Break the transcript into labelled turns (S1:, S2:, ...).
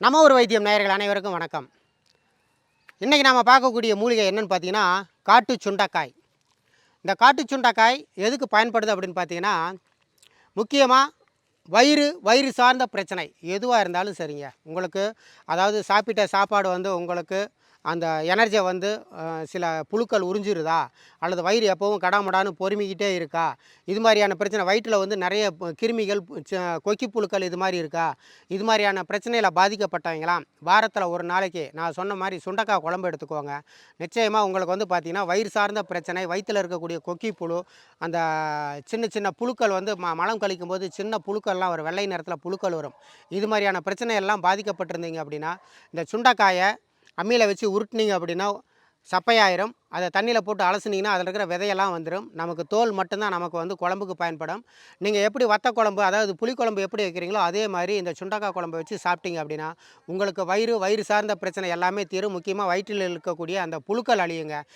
S1: நம்ம ஒரு வைத்தியம் நேயர்கள் அனைவருக்கும் வணக்கம். இன்றைக்கி நாம் பார்க்கக்கூடிய மூலிகை என்னென்னு பார்த்தீங்கன்னா காட்டு சுண்டக்காய். இந்த காட்டு சுண்டைக்காய் எதுக்கு பயன்படுது அப்படின்னு பார்த்தீங்கன்னா முக்கியமாக வயிறு வயிறு சார்ந்த பிரச்சனை எதுவாக இருந்தாலும் சரிங்க. உங்களுக்கு அதாவது சாப்பிட்ட சாப்பாடு வந்து உங்களுக்கு அந்த எனர்ஜியை வந்து சில புழுக்கள் உறிஞ்சிருதா? அல்லது வயிறு எப்போவும் கடாமடான்னு பொறுமிக்கிட்டே இருக்கா? இது மாதிரியான பிரச்சனை வயிற்றில் வந்து நிறைய கிருமிகள் கொக்கி புழுக்கள் இது மாதிரி இருக்கா? இது மாதிரியான பிரச்சனையில் பாதிக்கப்பட்டவங்களாம் வாரத்தில் ஒரு நாளைக்கு நான் சொன்ன மாதிரி சுண்டக்காய் குழம்பு எடுத்துக்கோங்க. நிச்சயமாக உங்களுக்கு வந்து பார்த்திங்கன்னா வயிறு சார்ந்த பிரச்சனை வயிற்றில் இருக்கக்கூடிய கொக்கி புழு அந்த சின்ன சின்ன புழுக்கள் வந்து ம மலம் கழிக்கும் போது சின்ன புழுக்கள்லாம் வரும். வெள்ளை நிறத்தில் புழுக்கள் வரும். இது மாதிரியான பிரச்சனை எல்லாம் பாதிக்கப்பட்டிருந்தீங்க அப்படின்னா இந்த சுண்டக்காயை அம்மியில் வச்சு உருட்டினீங்க அப்படின்னா சப்பையாயிரும். அதை தண்ணியில் போட்டு அலசுனீங்கன்னா அதில் இருக்கிற விதையெல்லாம் வந்துடும் நமக்கு தோல் மட்டும்தான் நமக்கு வந்து குழம்புக்கு பயன்படும். நீங்கள் எப்படி வத்த குழம்பு அதாவது புளிக்குழம்பு எப்படி வைக்கிறீங்களோ அதே மாதிரி இந்த சுண்டக்காய் குழம்பு வச்சு சாப்பிட்டீங்க அப்படின்னா உங்களுக்கு வயிறு வயிறு சார்ந்த பிரச்சனை எல்லாமே தீரும். முக்கியமாக வயிற்றில் இருக்கக்கூடிய அந்த புழுக்கள் அழியுங்க.